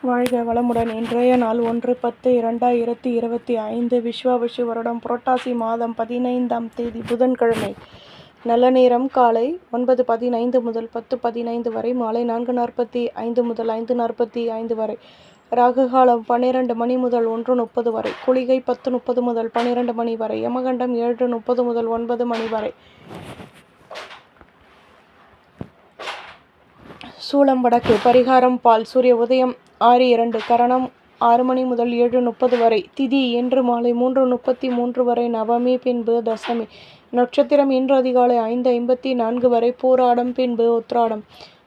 வாழ்க வளமுடன். இன்றைய நாள் ஒன்று பத்து இரண்டாயிரத்தி இருபத்தி ஐந்து விஸ்வாபிஷு வருடம். புரட்டாசி மாதம் பதினைந்தாம் தேதி புதன்கிழமை. நல்ல நேரம். காலை ஒன்பது பதினைந்து முதல் பத்து பதினைந்து வரை. மாலை நான்கு நாற்பத்தி ஐந்து முதல் ஐந்து நாற்பத்தி ஐந்து வரை. ராகு காலம் பன்னிரண்டு மணி முதல் ஒன்று முப்பது வரை. குளிகை பத்து முப்பது முதல் பன்னிரண்டு மணி வரை. யமகண்டம் ஏழு முப்பது முதல் ஒன்பது மணி வரை. சூளம் வடக்கு. பரிகாரம் பால். சூரிய உதயம் ஆறு இரண்டு கரணம் ஆறு மணி முதல் ஏழு முப்பது வரை திதி இன்று மாலை மூன்று முப்பத்தி மூன்று வரை நவமி பின்பு தசமி. நட்சத்திரம் இன்று அதிகாலை ஐந்து ஐம்பத்தி நான்கு வரை பூராடம் பின்பு உத்ராடம்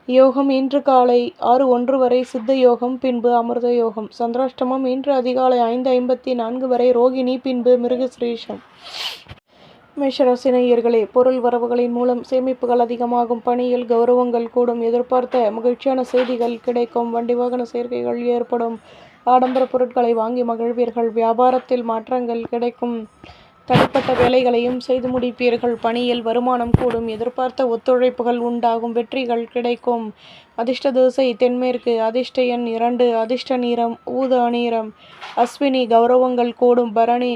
யோகம் இன்று காலை ஆறு ஒன்று வரை சித்த யோகம் பின்பு அமிர்த யோகம். சந்திராஷ்டமம் இன்று அதிகாலை ஐந்து ஐம்பத்தி நான்கு வரை ரோகிணி பின்பு மிருகஸ்ரீஷம். மேஷராசி நேயர்களே பொருள் வரவுகளின் மூலம் சேமிப்புகள் அதிகமாகும் பணியில் கௌரவங்கள் கூடும் எதிர்பார்த்த மகிழ்ச்சியான செய்திகள் கிடைக்கும் வண்டி வாகன சேர்க்கைகள் ஏற்படும் ஆடம்பர பொருட்களை வாங்கி மகிழ்வீர்கள் வியாபாரத்தில் மாற்றங்கள் கிடைக்கும் தனிப்பட்ட வேலைகளையும் செய்து முடிப்பீர்கள் பணியில் வருமானம் கூடும் எதிர்பார்த்த ஒத்துழைப்புகள் உண்டாகும் வெற்றிகள் கிடைக்கும் அதிர்ஷ்ட தோசை தென்மேற்கு அதிர்ஷ்ட எண் இரண்டு அதிர்ஷ்ட நீரம் ஊதா நீரம் அஸ்வினி கௌரவங்கள் கூடும் பரணி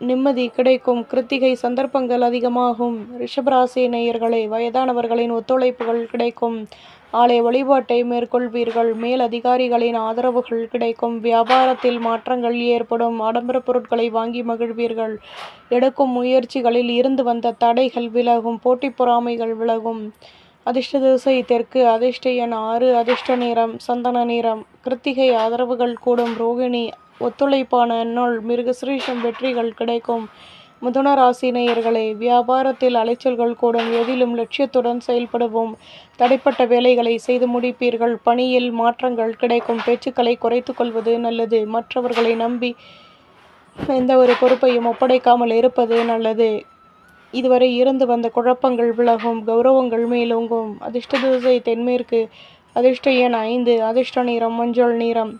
நிம்மதி கிடைக்கும். கிருத்திகை சந்தர்ப்பங்கள் அதிகமாகும். ரிஷபராசி நேயர்களே வயதானவர்களின் ஒத்துழைப்புகள் கிடைக்கும். ஆலய வழிபாட்டை மேற்கொள்வீர்கள். மேல் அதிகாரிகளின் ஆதரவுகள் கிடைக்கும். வியாபாரத்தில் மாற்றங்கள் ஏற்படும். ஆடம்பர பொருட்களை வாங்கி மகிழ்வீர்கள். எடுக்கும் முயற்சிகளில் இருந்து வந்த தடைகள் விலகும். போட்டி பொறாமைகள் விலகும். அதிர்ஷ்ட திசை தெற்கு அதிர்ஷ்ட எண் ஆறு அதிர்ஷ்ட நிறம் சந்தன நிறம். கிருத்திகை ஆதரவுகள் கூடும். ரோகிணி ஒத்துழைப்பான நாள் மிருகசிரீஷம் வெற்றிகள் கிடைக்கும். மிதுன ராசி நேயர்களே வியாபாரத்தில் அலைச்சல்கள் கூடும். எதிலும் லட்சியத்துடன் செயல்படுவோம். தடைப்பட்ட வேலைகளை செய்து முடிப்பீர்கள். பணியில் மாற்றங்கள் கிடைக்கும். பேச்சுக்களை குறைத்து கொள்வது நல்லது. மற்றவர்களை நம்பி எந்த ஒரு பொறுப்பையும் ஒப்படைக்காமல் இருப்பது நல்லது. இதுவரை இருந்து வந்த குழப்பங்கள் விலகும். கௌரவங்கள் மேலோங்கும். அதிர்ஷ்ட திசை தென்மேற்கு. அதிர்ஷ்ட எண் ஐந்து. அதிர்ஷ்ட நிறம் மஞ்சள் நிறம்.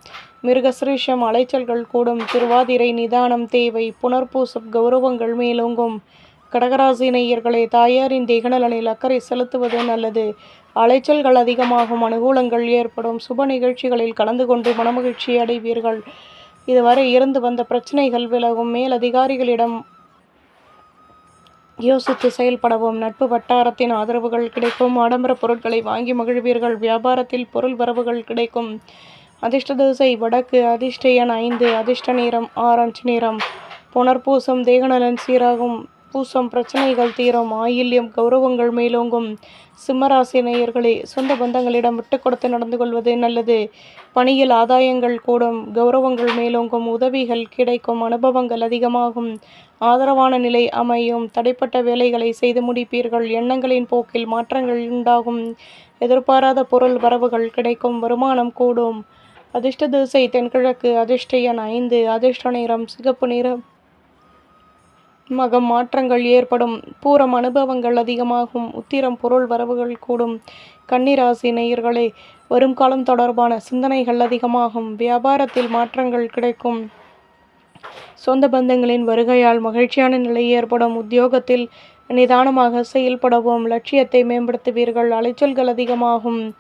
மிருகசிரீஷம் அலைச்சல்கள் கூடும் திருவாதிரை நிதானம் தேவை புனர்பூசம் கௌரவங்கள் மேலோங்கும். கடகராசி நேயர்களே தாயாரின் திகநலனில் அக்கறை செலுத்துவது நல்லது. அலைச்சல்கள் அதிகமாகும் அனுகூலங்கள் ஏற்படும். சுப நிகழ்ச்சிகளில் கலந்து கொண்டு மனமகிழ்ச்சி அடைவீர்கள். இதுவரை இருந்து வந்த பிரச்சனைகள் விலகும். மேல் அதிகாரிகளிடம் யோசித்து செயல்படவும். நட்பு வட்டாரத்தின் ஆதரவுகள் கிடைக்கும். ஆடம்பர பொருட்களை வாங்கி மகிழ்வீர்கள். வியாபாரத்தில் பொருள் வரவுகள் கிடைக்கும். அதிர்ஷ்ட திசை வடக்கு அதிர்ஷ்ட எண் ஐந்து அதிர்ஷ்ட நிறம் ஆரஞ்சு நிறம். புனர்பூசம் தேகநலன் சீராகும். பூசம் பிரச்சனைகள் தீரும். ஆயில்யம் கௌரவங்கள் மேலோங்கும். சிம்மராசி நேயர்களே சொந்த பந்தங்களிடம் விட்டு கொடுத்து நடந்து கொள்வது நல்லது. பணியில் ஆதாயங்கள் கூடும். கௌரவங்கள் மேலோங்கும். உதவிகள் கிடைக்கும். அனுபவங்கள் அதிகமாகும். ஆதரவான நிலை அமையும். தடைப்பட்ட வேலைகளை செய்து முடிப்பீர்கள். எண்ணங்களின் போக்கில் மாற்றங்கள் உண்டாகும். எதிர்பாராத பொருள் வரவுகள் கிடைக்கும். வருமானம் கூடும். அதிர்ஷ்ட திசை தென்கிழக்கு அதிர்ஷ்ட எண் ஐந்து அதிர்ஷ்ட நிறம் சிகப்பு நிறம். மகம் மாற்றங்கள் ஏற்படும். பூரம் அனுபவங்கள் அதிகமாகும். உத்திரம் பொருள் வரவுகள் கூடும். கன்னிராசி நேயர்களே வரும் காலம் தொடர்பான சிந்தனைகள் அதிகமாகும். வியாபாரத்தில் மாற்றங்கள் கிடைக்கும். சொந்த பந்தங்களின் வருகையால் மகிழ்ச்சியான நிலை ஏற்படும். உத்தியோகத்தில் நிதானமாக செயல்படவும் லட்சியத்தை மேம்படுத்துவீர்கள். அலைச்சல்கள் அதிகமாகும்.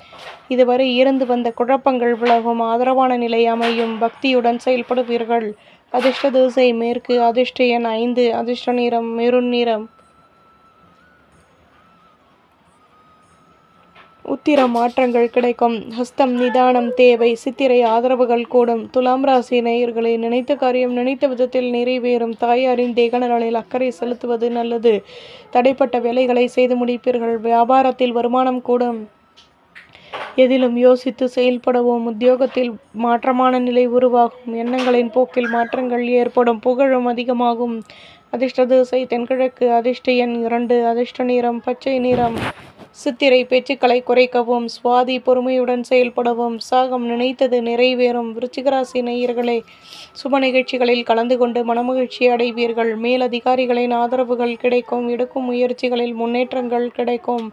இதுவரை இருந்து வந்த குழப்பங்கள் விலகும். ஆதரவான நிலை அமையும். பக்தியுடன் செயல்படுவீர்கள். அதிர்ஷ்ட திசை மேற்கு அதிர்ஷ்ட எண் ஐந்து. அதிர்ஷ்ட நிறம் மெருண் நிறம். உத்திரம் மாற்றங்கள் கிடைக்கும். ஹஸ்தம் நிதானம் தேவை சித்திரை ஆதரவுகள் கூடும். துலாம் ராசி நேயர்களை நினைத்த காரியம் நினைத்த விதத்தில் நிறைவேறும். தாயாரின் தேகநலனில் அக்கறை செலுத்துவது நல்லது. தடைப்பட்ட வேலைகளை செய்து முடிப்பீர்கள். வியாபாரத்தில் வருமானம் கூடும். எதிலும் யோசித்து செயல்படவும். உத்தியோகத்தில் மாற்றமான நிலை உருவாகும். எண்ணங்களின் போக்கில் மாற்றங்கள் ஏற்படும். புகழும் அதிகமாகும். அதிர்ஷ்ட திசை தென்கிழக்கு. அதிர்ஷ்ட எண் இரண்டு. அதிர்ஷ்ட நிறம் பச்சை நிறம். சித்திரை பேச்சுக்களை குறைக்கவும் சுவாதி பொறுமையுடன் செயல்படவும் சாகம் நினைத்தது நிறைவேறும். விருச்சிகராசி நேயர்களே சுப நிகழ்ச்சிகளில் கலந்து கொண்டு மனமகிழ்ச்சி அடைவீர்கள். மேலதிகாரிகளின் ஆதரவுகள் கிடைக்கும் எடுக்கும் முயற்சிகளில் முன்னேற்றங்கள் கிடைக்கும்.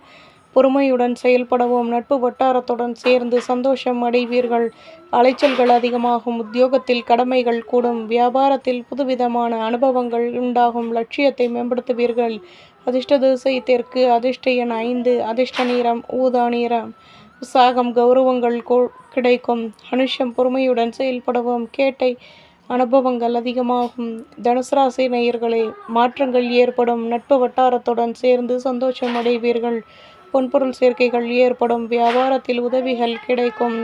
பொறுமையுடன் செயல்படவும் நட்பு வட்டாரத்துடன் சேர்ந்து சந்தோஷம் அடைவீர்கள். அலைச்சல்கள் அதிகமாகும் உத்தியோகத்தில் கடமைகள் கூடும் வியாபாரத்தில் புதுவிதமான அனுபவங்கள் உண்டாகும் லட்சியத்தை மேம்படுத்துவீர்கள். அதிர்ஷ்ட திசை தெற்கு அதிர்ஷ்ட எண் ஐந்து அதிர்ஷ்ட நீரம் ஊதா நீரம் உற்சாகம் கௌரவங்கள் கோ- கிடைக்கும். அனுஷம் பொறுமையுடன் செயல்படவும் கேட்டை அனுபவங்கள் அதிகமாகும். தனுசு ராசி நேயர்களே மாற்றங்கள் ஏற்படும் நட்பு வட்டாரத்துடன் சேர்ந்து சந்தோஷம் அடைவீர்கள். பொன்பொருள் சேர்க்கைகள் ஏற்படும் வியாபாரத்தில் உதவிகள் கிடைக்கும்.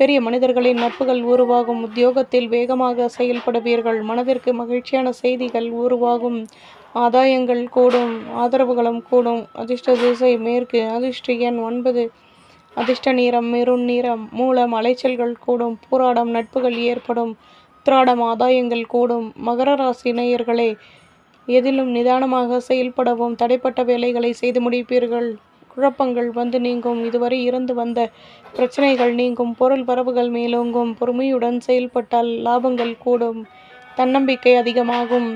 பெரிய மனிதர்களின் நட்புகள் உருவாகும் உத்தியோகத்தில் வேகமாக செயல்படுவீர்கள் மனதிற்கு மகிழ்ச்சியான செய்திகள் உருவாகும் ஆதாயங்கள் கூடும் ஆதரவுகளும் கூடும். அதிர்ஷ்ட திசை மேற்கு அதிர்ஷ்ட எண் ஒன்பது. அதிர்ஷ்ட நிறம் மெருண் நிறம் மூலம் அலைச்சல்கள் கூடும் போராடம் நட்புகள் ஏற்படும் உத்திராடம் ஆதாயங்கள் கூடும். மகர ராசி நேயர்களே எதிலும் நிதானமாக செயல்படவும் தடைப்பட்ட வேலைகளை செய்து முடிப்பீர்கள். குழப்பங்கள் வந்து நீங்கும். இதுவரை இருந்து வந்த பிரச்சனைகள் நீங்கும். பொருள் வரவுகள் மேலோங்கும். பொறுமையுடன் செயல்பட்டால் லாபங்கள் கூடும். தன்னம்பிக்கை அதிகமாகும்.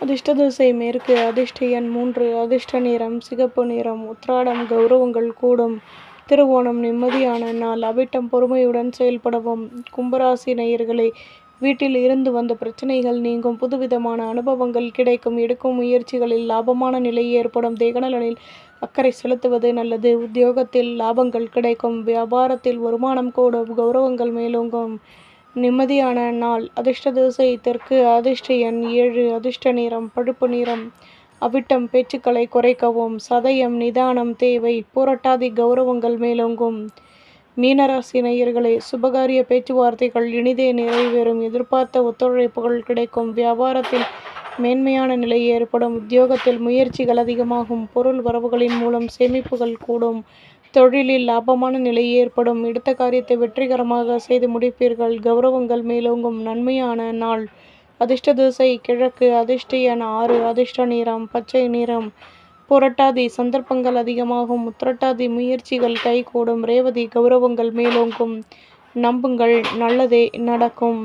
அதிர்ஷ்ட திசை மேற்கு. அதிர்ஷ்ட எண் மூன்று. அதிர்ஷ்ட நிறம் சிகப்பு நிறம் உத்ராடம் கௌரவங்கள் கூடும். திருவோணம் நிம்மதியான நாள். அவிட்டம் பொறுமையுடன் செயல்படவும். கும்பராசி நேயர்களே வீட்டில் இருந்து வந்த பிரச்சனைகள் நீங்கும். புதுவிதமான அனுபவங்கள் கிடைக்கும். எடுக்கும் முயற்சிகளில் லாபமான நிலை ஏற்படும். தேகநலனில் அக்கறை செலுத்துவது நல்லது. உத்தியோகத்தில் லாபங்கள் கிடைக்கும். வியாபாரத்தில் வருமானம் கூடும் கௌரவங்கள் மேலோங்கும். நிம்மதியான நாள். அதிர்ஷ்ட திசை தெற்கு. அதிர்ஷ்ட எண் ஏழு. அதிர்ஷ்ட நிறம் பழுப்பு நிறம். அவிட்டம் பேச்சுக்களை குறைக்கவும். சதயம் நிதானம் தேவை. போராட்டாதி கௌரவங்கள் மேலோங்கும். மீனராசி நேயர்களே சுபகாரிய பேச்சுவார்த்தைகள் இனிதே நிறைவேறும். எதிர்பார்த்த ஒத்துழைப்புகள் கிடைக்கும். வியாபாரத்தில் மேன்மையான நிலை ஏற்படும். உத்தியோகத்தில் முயற்சிகள் அதிகமாகும். பொருள் வரவுகளின் மூலம் சேமிப்புகள் கூடும். தொழிலில் லாபமான நிலை ஏற்படும். எடுத்த காரியத்தை வெற்றிகரமாக செய்து முடிப்பீர்கள். கௌரவங்கள் மேலோங்கும். நன்மையான நாள். அதிர்ஷ்ட திசை கிழக்கு அதிர்ஷ்ட என ஆறு அதிர்ஷ்ட நிறம் பச்சை நிறம். புரட்டாதி சந்தர்ப்பங்கள் அதிகமாகும். உத்திரட்டாதி முயற்சிகள் கைகூடும். ரேவதி கௌரவங்கள் மேலோங்கும். நம்புங்கள். நல்லதே நடக்கும்.